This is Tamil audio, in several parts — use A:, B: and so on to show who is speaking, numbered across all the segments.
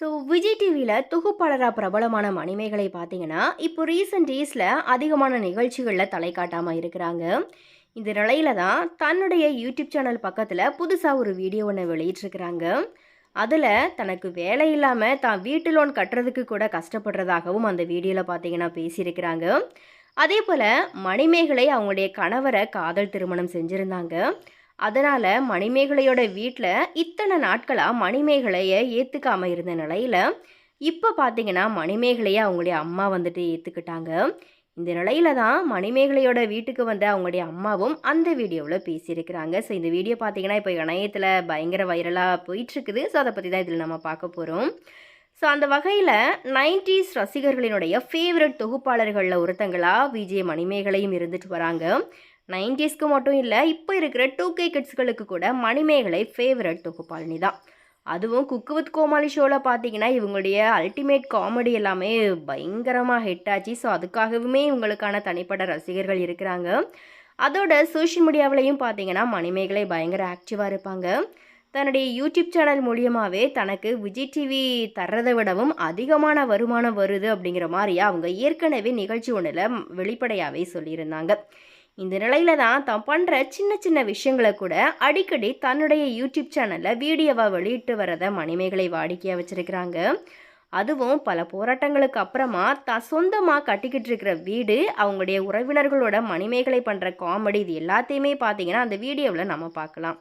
A: ஸோ விஜய் டிவியில் தொகுப்பாளராக பிரபலமான மணிமேகலை பார்த்தீங்கன்னா இப்போ ரீசெண்ட் டேஸில் அதிகமான நிகழ்ச்சிகளில் தலை காட்டாமல் இருக்கிறாங்க. இந்த நிலையில தான் தன்னுடைய யூடியூப் சேனல் பக்கத்தில் புதுசாக ஒரு வீடியோ ஒன்று வெளியிட்டிருக்கிறாங்க. அதில் தனக்கு வேலை இல்லாமல் தான் வீட்டு லோன் கட்டுறதுக்கு கூட கஷ்டப்படுறதாகவும் அந்த வீடியோவில் பார்த்தீங்கன்னா பேசியிருக்கிறாங்க. அதே போல் மணிமேகலை அவங்களுடைய கணவரை காதல் திருமணம் செஞ்சுருந்தாங்க. அதனால் மணிமேகலையோட வீட்டில் இத்தனை நாட்களாக மணிமேகலையை ஏற்றுக்காமல் இருந்த நிலையில் இப்போ பார்த்தீங்கன்னா மணிமேகலையை அவங்களுடைய அம்மா வந்துட்டு ஏற்றுக்கிட்டாங்க இந்த நிலையில தான் மணிமேகலையோட வீட்டுக்கு வந்த அவங்களுடைய அம்மாவும் அந்த வீடியோவில் பேசியிருக்கிறாங்க. ஸோ இந்த வீடியோ பார்த்தீங்கன்னா இப்போ இணையத்தில் பயங்கர வைரலாக போயிட்டுருக்குது. ஸோ அதை பற்றி தான் இதில் நம்ம பார்க்க போகிறோம் ஸோ அந்த வகையில் நைன்டிஸ் ரசிகர்களினுடைய ஃபேவரட் தொகுப்பாளர்களில் ஒருத்தங்களாக விஜய் மணிமேகலையும் இருந்துட்டு வராங்க. நைன்டிஸ்க்கு மட்டும் இல்லை இப்போ இருக்கிற டூ கே கிட்ஸ்களுக்கு கூட மணிமேகலை ஃபேவரட் தொகுப்பாளினி தான். அதுவும் குக்கு வித் கோமாளி ஷோவில் பார்த்தீங்கன்னா இவங்களுடைய அல்டிமேட் காமெடி எல்லாமே பயங்கரமாக ஹிட் ஆச்சு. ஸோ அதுக்காகவுமே இவங்களுக்கான தனிப்பட்ட ரசிகர்கள் இருக்கிறாங்க. அதோட சோஷியல் மீடியாவிலையும் பார்த்தீங்கன்னா மணிமேகலை பயங்கர ஆக்டிவாக இருப்பாங்க. தன்னுடைய யூடியூப் சேனல் மூலியமாகவே தனக்கு விஜய் டிவி தர்றதை விடவும் அதிகமான வருமானம் வருது அப்படிங்கிற மாதிரி அவங்க ஏற்கனவே நிகழ்ச்சி ஒன்றில் வெளிப்படையாகவே சொல்லியிருந்தாங்க. இந்த நிலையில தான் தான் பண்ணுற சின்ன சின்ன விஷயங்களை கூட அடிக்கடி தன்னுடைய யூடியூப் சேனலில் வீடியோவாக வெளியிட்டு வரதை மணிமேகலை வாடிக்கையாக வச்சுருக்கிறாங்க. அதுவும் பல போராட்டங்களுக்கு அப்புறமா தான் சொந்தமாக கட்டிக்கிட்டு இருக்கிற வீடு அவங்களுடைய உறவினர்களோட மணிமேகலை பண்ணுற காமெடி இது எல்லாத்தையுமே பார்த்தீங்கன்னா அந்த வீடியோவில் நம்ம பார்க்கலாம்.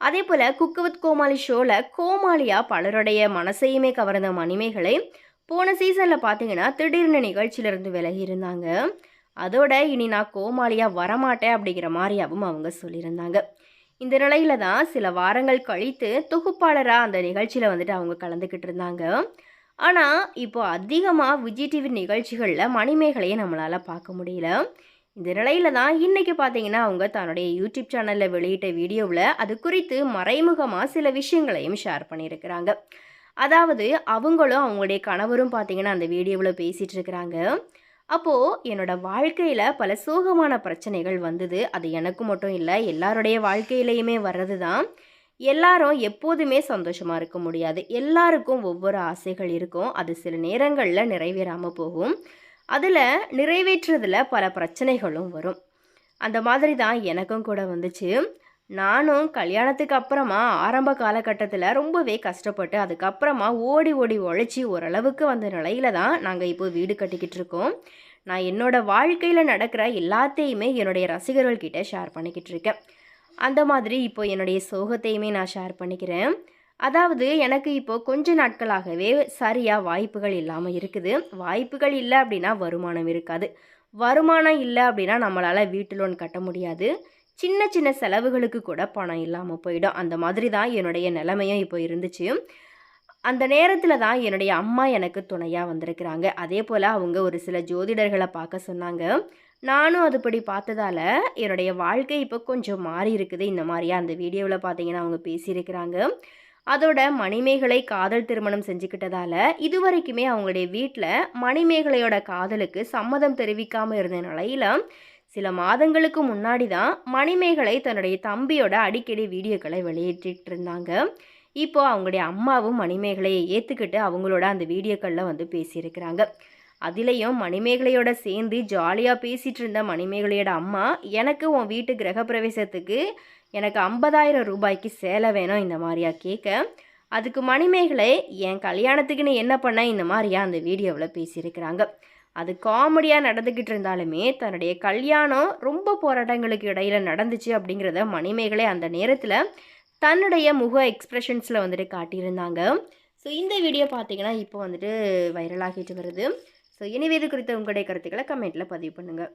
A: அதே போல் குக்கு வித் கோமாளி ஷோவில் கோமாளியாக பலருடைய மனசையுமே கவர்ந்த மணிமேகலை போன சீசனில் பார்த்தீங்கன்னா திடீர்னு நிகழ்ச்சியிலிருந்து விலகி இருந்தாங்க. அதோட இனி நான் கோமாளியாக வரமாட்டேன் அப்படிங்கிற மாதிரியாகவும் அவங்க சொல்லியிருந்தாங்க. இந்த நிலையில தான் சில வாரங்கள் கழித்து தொகுப்பாளராக அந்த நிகழ்ச்சியில் வந்துட்டு அவங்க கலந்துக்கிட்டு இருந்தாங்க. ஆனால் இப்போ அதிகமாக விஜய் டிவி நிகழ்ச்சிகளில் மணிமேகலையை நம்மளால் பார்க்க முடியல. இந்த நிலையில தான் இன்றைக்கி பார்த்தீங்கன்னா அவங்க தன்னுடைய யூடியூப் சேனலில் வெளியிட்ட வீடியோவில் அது குறித்து மறைமுகமாக சில விஷயங்களையும் ஷேர் பண்ணியிருக்கிறாங்க. அதாவது அவங்களும் அவங்களுடைய கணவரும் பார்த்தீங்கன்னா அந்த வீடியோவில் பேசிகிட்டு இருக்கிறாங்க. அப்போது என்னோடய வாழ்க்கையில் பல சோகமான பிரச்சனைகள் வந்தது. அது எனக்கு மட்டும் இல்லை எல்லாருடைய வாழ்க்கையிலையுமே வர்றது தான் எல்லாரும் எப்போதுமே சந்தோஷமாக இருக்க முடியாது. எல்லாருக்கும் ஒவ்வொரு ஆசைகள் இருக்கும். அது சில நேரங்களில் நிறைவேறாமல் போகும். அதில் நிறைவேற்றுறதில் பல பிரச்சனைகளும் வரும். அந்த மாதிரி தான் எனக்கும் கூட வந்துச்சு. நானும் கல்யாணத்துக்கு அப்புறமா ஆரம்ப காலகட்டத்தில் ரொம்பவே கஷ்டப்பட்டு அதுக்கப்புறமா ஓடி ஓடி உழைச்சி ஓரளவுக்கு வந்த நிலையில தான் நாங்கள் இப்போ வீடு கட்டிக்கிட்டு இருக்கோம். நான் என்னோடய வாழ்க்கையில் நடக்கிற எல்லாத்தையுமே என்னுடைய ரசிகர்கள்கிட்ட ஷேர் பண்ணிக்கிட்டு இருக்கேன். அந்த மாதிரி இப்போ என்னுடைய சோகத்தையுமே நான் ஷேர் பண்ணிக்கிறேன். அதாவது எனக்கு இப்போ கொஞ்ச நாட்களாகவே சரியாக வாய்ப்புகள் இல்லாமல் இருக்குது. வாய்ப்புகள் இல்லை அப்படின்னா வருமானம் இருக்காது. வருமானம் இல்லை அப்படின்னா நம்மளால் வீட்டு லோன் கட்ட முடியாது. சின்ன சின்ன செலவுகளுக்கு கூட பணம் இல்லாமல் போயிடும். அந்த மாதிரி தான் என்னுடைய நிலைமையும் இப்போ இருந்துச்சு. அந்த நேரத்தில் தான் என்னுடைய அம்மா எனக்கு துணையாக வந்திருக்கிறாங்க. அதே போல் அவங்க ஒரு சில ஜோதிடர்களை பார்க்க சொன்னாங்க. நானும் அதுபடி பார்த்ததால என்னுடைய வாழ்க்கை இப்போ கொஞ்சம் மாறி இருக்குது. இந்த மாதிரியா அந்த வீடியோவில் பார்த்தீங்கன்னா அவங்க பேசியிருக்கிறாங்க. அதோட மணிமேகலை காதல் திருமணம் செஞ்சுக்கிட்டதால இது வரைக்குமே அவங்களுடைய வீட்டில் மணிமேகலையோட காதலுக்கு சம்மதம் தெரிவிக்காமல் இருந்த நிலையில் சில மாதங்களுக்கு முன்னாடி தான் மணிமேகலை தன்னுடைய தம்பியோட அடிக்கடி வீடியோக்களை வெளியிட்டு இருந்தாங்க இப்போது அவங்களுடைய அம்மாவும் மணிமேகலையை ஏற்றுக்கிட்டு அவங்களோட அந்த வீடியோக்களில் வந்து பேசியிருக்கிறாங்க. அதுலேயும் மணிமேகலையோட சேர்ந்து ஜாலியாக பேசிகிட்டு இருந்த மணிமேகலையோட அம்மா எனக்கு உன் வீட்டு கிரகப்பிரவேசத்துக்கு எனக்கு ஐம்பதாயிரம் ரூபாய்க்கு சேலை வேணும் இந்த மாதிரியா கேட்க அதுக்கு மணிமேகலை என் கல்யாணத்துக்குன்னு என்ன பண்ண? இந்த மாதிரியா அந்த வீடியோவில் பேசியிருக்கிறாங்க. அது காமெடியாக நடந்துக்கிட்டு இருந்தாலுமே தன்னுடைய கல்யாணம் ரொம்ப போராட்டங்களுக்கு இடையில் நடந்துச்சு அப்படிங்கிறத மணிமேகலை அந்த நேரத்தில் தன்னுடைய முக எக்ஸ்ப்ரெஷன்ஸில் வந்துட்டு காட்டியிருந்தாங்க. ஸோ இந்த வீடியோ பார்த்தீங்கன்னா இப்போ வந்துட்டு வைரலாகிட்டு வருது. ஸோ இனிவேது குறித்த உங்களுடைய கருத்துக்களை கமெண்ட்டில் பதிவு பண்ணுங்கள்